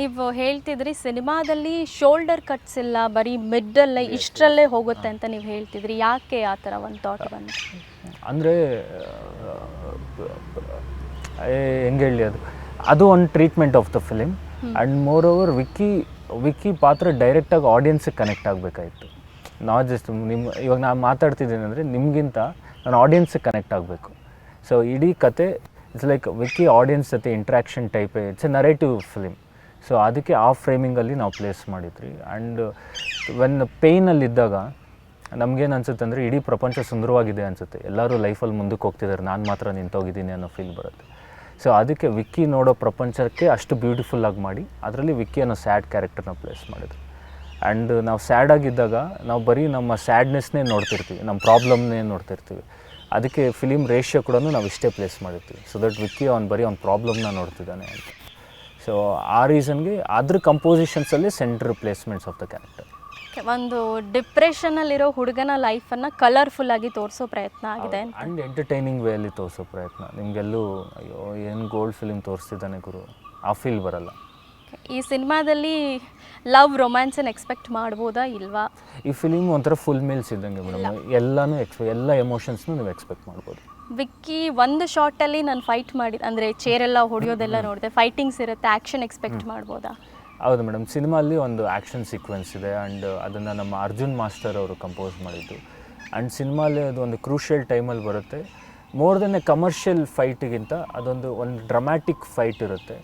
ನೀವು ಹೇಳ್ತಿದ್ರಿ ಸಿನಿಮಾದಲ್ಲಿ shoulder cuts ಇಲ್ಲ ಬರೀ ಮಿಡ್ಡಲ್ಲೇ ಇಷ್ಟರಲ್ಲೇ ಹೋಗುತ್ತೆ ಅಂತ ನೀವು ಹೇಳ್ತಿದ್ರಿ. ಯಾಕೆ ಆ ಥರ ಒಂದು ಥಾಟ್ ಬಂತು? ಅಂದರೆ ಹೆಂಗೆ ಹೇಳಿ ಅದು? ಅದು ಒಂದು treatment of the film and moreover Vicky Vicky ಪಾತ್ರ ಡೈರೆಕ್ಟಾಗಿ ಆಡಿಯನ್ಸಿಗೆ ಕನೆಕ್ಟ್ ಆಗಬೇಕಾಯಿತು. ನಾಟ್ ಜಸ್ಟ್ ನಿಮ್ಮ ಇವಾಗ ನಾನು ಮಾತಾಡ್ತಿದ್ದೀನಿ ಅಂದರೆ ನಿಮಗಿಂತ ನಾನು ಆಡಿಯನ್ಸಿಗೆ ಕನೆಕ್ಟ್ ಆಗಬೇಕು. ಸೊ ಇಡೀ ಕತೆ ಇಟ್ಸ್ ಲೈಕ್ ವಿಕ್ಕಿ ಆಡಿಯನ್ಸ್ ಜೊತೆ interaction ಟೈಪೇ it's a narrative film so ಅದಕ್ಕೆ ಆ ಫ್ರೇಮಿಂಗಲ್ಲಿ ನಾವು ಪ್ಲೇಸ್ ಮಾಡಿದ್ರಿ. ಆ್ಯಂಡ್ ವೆನ್ ಪೇಯ್ನಲ್ಲಿದ್ದಾಗ ನಮಗೇನು ಅನ್ಸುತ್ತೆ ಅಂದರೆ ಇಡೀ ಪ್ರಪಂಚ ಸುಂದರವಾಗಿದೆ ಅನಿಸುತ್ತೆ. ಎಲ್ಲರೂ ಲೈಫಲ್ಲಿ ಮುಂದಕ್ಕೆ ಹೋಗ್ತಿದ್ದಾರೆ ನಾನು ಮಾತ್ರ ನಿಂತೋಗಿದ್ದೀನಿ ಅನ್ನೋ ಫೀಲ್ ಬರುತ್ತೆ. ಸೊ ಅದಕ್ಕೆ ವಿಕ್ಕಿ ನೋಡೋ ಪ್ರಪಂಚಕ್ಕೆ ಅಷ್ಟು ಬ್ಯೂಟಿಫುಲ್ಲಾಗಿ ಮಾಡಿ, ಅದರಲ್ಲಿ ವಿಕ್ಕಿ ಅನ್ನೋ ಸ್ಯಾಡ್ ಕ್ಯಾರೆಕ್ಟರ್ನ ಪ್ಲೇಸ್ ಮಾಡಿದ್ರು ಆ್ಯಂಡ್ ನಾವು ಸ್ಯಾಡ್ ಆಗಿದ್ದಾಗ ನಾವು ಬರೀ ನಮ್ಮ ಸ್ಯಾಡ್ನೆಸ್ನೇ ನೋಡ್ತಿರ್ತೀವಿ. ನಮ್ಮ ಪ್ರಾಬ್ಲಮ್ನೇ ನೋಡ್ತಿರ್ತೀವಿ. ಅದಕ್ಕೆ ಫಿಲಿಮ್ ರೇಷ್ಯೋ ಕೂಡ ನಾವು ಇಷ್ಟೇ ಪ್ಲೇಸ್ ಮಾಡಿರ್ತೀವಿ ಸೊ ದಟ್ ವಿಕ್ಕಿ ಅವ್ನು ಬರೀ ಅವ್ನ ಪ್ರಾಬ್ಲಮ್ನ ನೋಡ್ತಿದ್ದಾನೆ ಅಂತ. ಸೊ ಆ ರೀಸನ್ಗೆ ಅದ್ರ ಕಂಪೋಸಿಷನ್ಸಲ್ಲಿ centre placements of the character ಒಂದು ಡಿಪ್ರೆಷನಲ್ಲಿರೋ ಹುಡುಗನ ಲೈಫನ್ನು ಕಲರ್ಫುಲ್ ಆಗಿ ತೋರಿಸೋ ಪ್ರಯತ್ನ ಆಗಿದೆ ಆ್ಯಂಡ್ ಎಂಟರ್ಟೈನಿಂಗ್ ವೇಯಲ್ಲಿ ತೋರಿಸೋ ಪ್ರಯತ್ನ. ನಿಮಗೆಲ್ಲೂ ಅಯ್ಯೋ ಏನು ಗೋಲ್ಡ್ ಫಿಲಿಮ್ ತೋರಿಸ್ತಿದ್ದಾನೆ ಗುರು? ಆ ಫೀಲ್ ಬರಲ್ಲ. ಈ ಸಿನಿಮಾದಲ್ಲಿ ಲವ್ ರೊಮ್ಯಾನ್ಸನ್ನು ಎಕ್ಸ್ಪೆಕ್ಟ್ ಮಾಡ್ಬೋದಾ ಇಲ್ವಾ? ಈ ಫಿಲಿಮ್ ಒಂಥರ ಫುಲ್ ಮೀಲ್ಸ್ ಇದ್ದಂಗೆ ಮೇಡಮ್. ಎಲ್ಲನೂ ಎಕ್ಸ್ಪೆ ಎಲ್ಲ ಎಮೋಷನ್ಸ್ನು ನೀವು ಎಕ್ಸ್ಪೆಕ್ಟ್ ಮಾಡ್ಬೋದು. ವಿಕ್ಕಿ ಒಂದು ಶಾರ್ಟಲ್ಲಿ ನಾನು ಫೈಟ್ ಮಾಡಿ ಅಂದರೆ ಚೇರೆಲ್ಲ ಹೊಡೆಯೋದೆಲ್ಲ ನೋಡಿದೆ. ಫೈಟಿಂಗ್ಸ್ ಇರುತ್ತೆ ಆ್ಯಕ್ಷನ್ ಎಕ್ಸ್ಪೆಕ್ಟ್ ಮಾಡ್ಬೋದಾ? ಹೌದು ಮೇಡಮ್ ಸಿನಿಮಾಲ್ಲಿ ಒಂದು ಆ್ಯಕ್ಷನ್ ಸೀಕ್ವೆನ್ಸ್ ಇದೆ ಆ್ಯಂಡ್ ಅದನ್ನು ನಮ್ಮ ಅರ್ಜುನ್ ಮಾಸ್ಟರ್ ಅವರು ಕಂಪೋಸ್ ಮಾಡಿದ್ದು. ಆ್ಯಂಡ್ ಸಿನಿಮಾಲಿ ಅದು ಒಂದು ಕ್ರೂಷಿಯಲ್ ಟೈಮಲ್ಲಿ ಬರುತ್ತೆ. ಮೋರ್ ದೆನ್ ಎ ಕಮರ್ಷಿಯಲ್ ಫೈಟಿಗಿಂತ ಅದೊಂದು ಒಂದು ಡ್ರಮ್ಯಾಟಿಕ್ ಫೈಟ್ ಇರುತ್ತೆ.